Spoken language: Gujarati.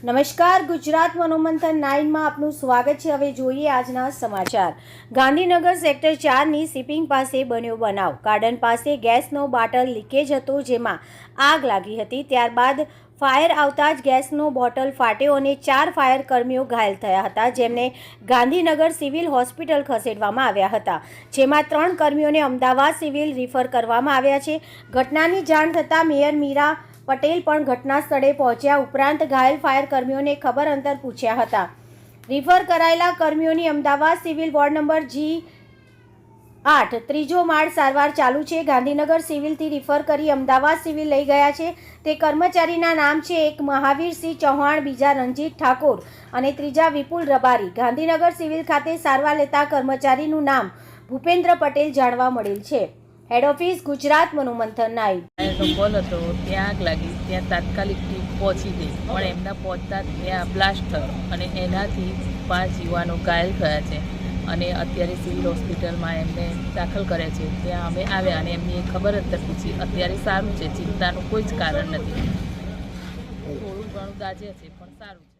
નમસ્કાર, ગુજરાત મનોમંથન નાઇનમાં આપનું સ્વાગત છે. હવે જોઈએ આજના સમાચાર. ગાંધીનગર સેક્ટર ચારની શિપિંગ પાસે બન્યો બનાવ. ગાર્ડન પાસે ગેસનો બાટલ લીકેજ હતો જેમાં આગ લાગી હતી. ત્યારબાદ ફાયર આવતા જ ગેસનો બોટલ ફાટ્યો અને ચાર ફાયર કર્મીઓ ઘાયલ થયા હતા, જેમને ગાંધીનગર સિવિલ હોસ્પિટલ ખસેડવામાં આવ્યા હતા. જેમાં ત્રણ કર્મીઓને અમદાવાદ સિવિલ રિફર કરવામાં આવ્યા છે. ઘટનાની જાણ થતાં મેયર મીરા પટેલ પણ ઘટના સ્થળે પહોંચ્યા ઉપરાંત ઘાયલ ફાયર કર્મીઓને ખબર અંતર પૂછ્યા હતા. રિફર કરાયેલા કર્મીઓની Ahmedabad civil ward number G આઠ, ત્રીજો માળ સારવાર ચાલુ છે. ગાંધીનગર સિવિલથી રિફર કરી અમદાવાદ સિવિલ લઈ ગયા છે. તે કર્મચારીના નામ છે એક મહાવીરસિંહ ચૌહાણ, બીજા રણજીત ઠાકોર અને ત્રીજા વિપુલ રબારી. ગાંધીનગર સિવિલ ખાતે સારવાર લેતા કર્મચારીનું નામ ભૂપેન્દ્ર પટેલ જાણવા મળેલ છે. હેડ ઓફિસ ગુજરાત મનોમંથન નાઈ એનો કોલ હતો, ત્યાં આગ લાગી, ત્યાં તાત્કાલિક ટીમ પહોંચી ગઈ, પણ એમના પહોંચતા ત્યાં બ્લાસ્ટ થયો અને એનાથી પાંચ યુવાનો ઘાયલ થયા છે. અને અત્યારે સિવિલ હોસ્પિટલમાં એમને દાખલ કરે છે. ત્યાં અમે આવ્યા અને એમની ખબર અંતર પૂછી અત્યારે સારું છે, ચિંતાનું કોઈ જ કારણ નથી. થોડું ઘણું દાજે છે, પણ સારું છે.